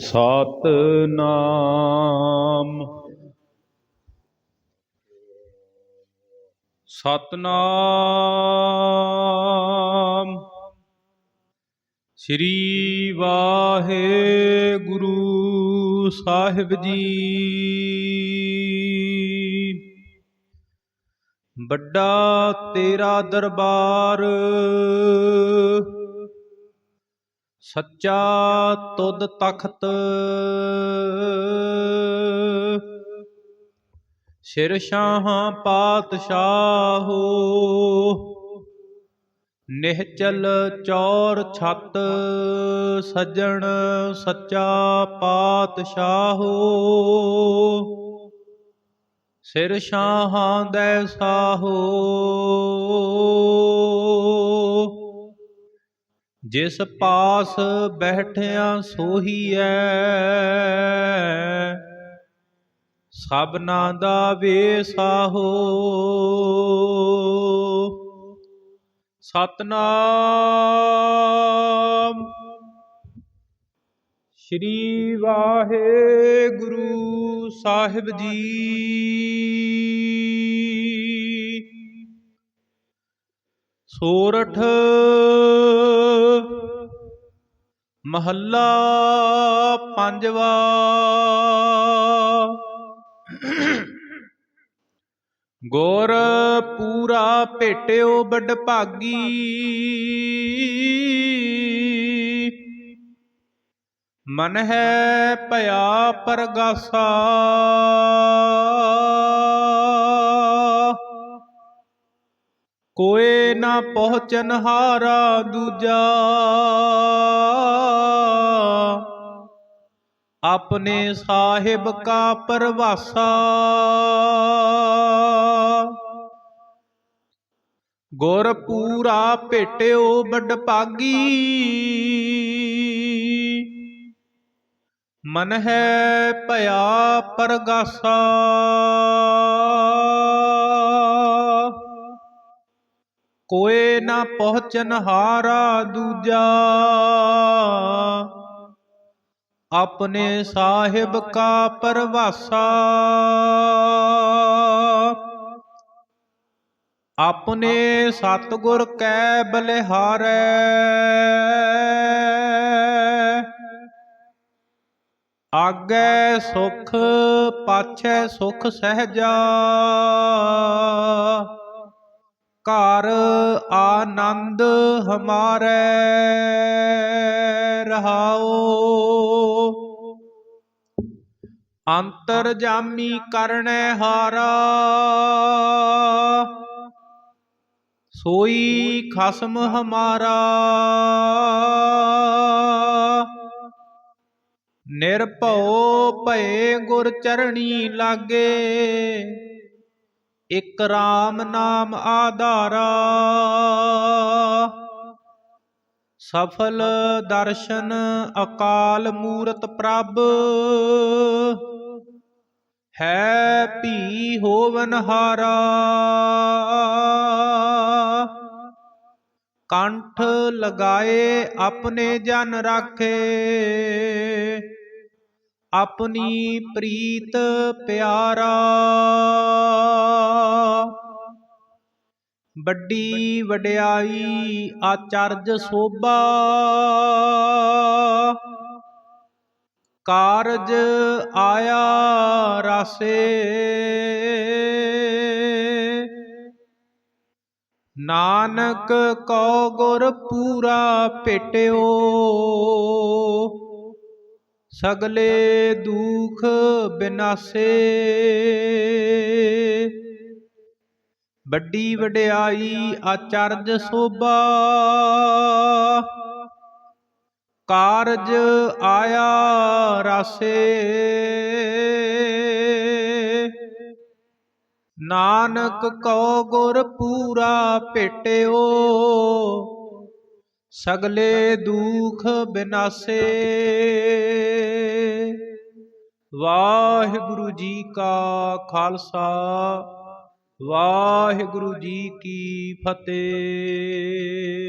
ਸਤਨਾਮ। ਸਤਨਾਮ। ਸ੍ਰੀ ਵਾਹਿਗੁਰੂ ਸਾਹਿਬ ਜੀ। ਵੱਡਾ ਤੇਰਾ ਦਰਬਾਰ ਸੱਚਾ ਤੁਧ ਤਖਤ। ਸਿਰ ਸ਼ਾਹਾਂ ਪਾਤਸ਼ਾਹੋ, ਨਿਹਚਲ ਚੌਰ ਛੱਤ ਸੱਜਣ ਸੱਚਾ ਪਾਤਸ਼ਾਹੋ। ਸਿਰ ਸ਼ਾਹਾਂ ਦੈ ਸਾਹੋ ਜਿਸ ਪਾਸ ਬੈਠਿਆ ਸੋਹੀਐ। ਸਭਨਾ ਦਾ ਵੇਸਾਹੋ ਸਤਨਾਮ। ਸ੍ਰੀ ਵਾਹਿਗੁਰੂ ਸਾਹਿਬ ਜੀ। ਸੋਰਠ ਮਹੱਲਾ ਪੰਜਵਾ। ਗੁਰ ਪੂਰਾ ਭੇਟਿਓ ਵੱਡ ਭਾਗੀ ਮਨ ਹੈ ਭਇਆ ਪਰਗਾਸਾ। ਕੋਏ ਨਾ ਪਹੁੰਚਨ ਹਾਰਾ ਦੂਜਾ। ਆਪਣੇ ਸਾਹਿਬ ਕਾ ਪਰਵਾਸਾ। ਗੁਰ ਪੂਰਾ ਭੇਟਿਓ ਵੱਡ ਭਾਗੀ ਮਨ ਹੈ ਭਇਆ ਪਰਗਾਸਾ। ਕੋਏ ਨਾ ਪਹੁੰਚਨ ਹਾਰਾ ਦੂਜਾ। ਆਪਣੇ ਸਾਹਿਬ ਕਾ ਪਰਵਾਸਾ। ਆਪਣੇ ਸਤਿਗੁਰ ਕੈ ਬਲਿਹਾਰੈ। ਆਗੈ ਸੁਖ ਪਾਛੈ ਸੁਖ ਸਹਜਾ। ਘਰ ਆਨੰਦ ਹਮਾਰੇ, ਰਹਾਓ। ਅੰਤਰ ਜਾਮੀ ਕਰਨੈ ਹਾਰਾ, ਸੋਈ ਖਸਮ ਹਮਾਰਾ। ਨਿਰਭਉ ਭਏ ਗੁਰ ਚਰਣੀ ਲਾਗੇ ਇਕ RAM ਨਾਮ ਆਧਾਰਾ। ਸਫਲ ਦਰਸ਼ਨ ਅਕਾਲ ਮੂਰਤ ਪ੍ਰਭ। ਹੈ ਭੀ ਹੋਵਨ ਹਾਰਾ। ਕੰਠ ਲਗਾਏ ਆਪਣੇ ਜਨ ਰਾਖੇ। ਆਪਣੀ ਪ੍ਰੀਤ ਪਿਆਰਾ। ਵੱਡੀ ਵਡਿਆਈ ਆਚਰਜ ਸੋਭਾ। ਕਾਰਜ ਆਇਆ ਰਾਸੇ। ਨਾਨਕ ਕੋ ਗੁਰ ਪੂਰਾ ਭੇਟਿਓ ਸਗਲੇ ਦੁਖ ਬਿਨਾਸੇ। ਵੱਡੀ ਵਡਿਆਈ ਆਚਰਜ ਸੋਭਾ। ਕਾਰਜ ਆਇਆ ਰਾਸੇ। ਨਾਨਕ ਕੋ ਗੁਰ ਪੂਰਾ ਭੇਟਿਓ। ਸਗਲੇ ਦੁਖ ਬਿਨਾਸੇ। ਵਾਹਿਗੁਰੂ ਜੀ ਕਾ ਖਾਲਸਾ। ਵਾਹਿਗੁਰੂ ਜੀ ਕੀ ਫਤਿਹ।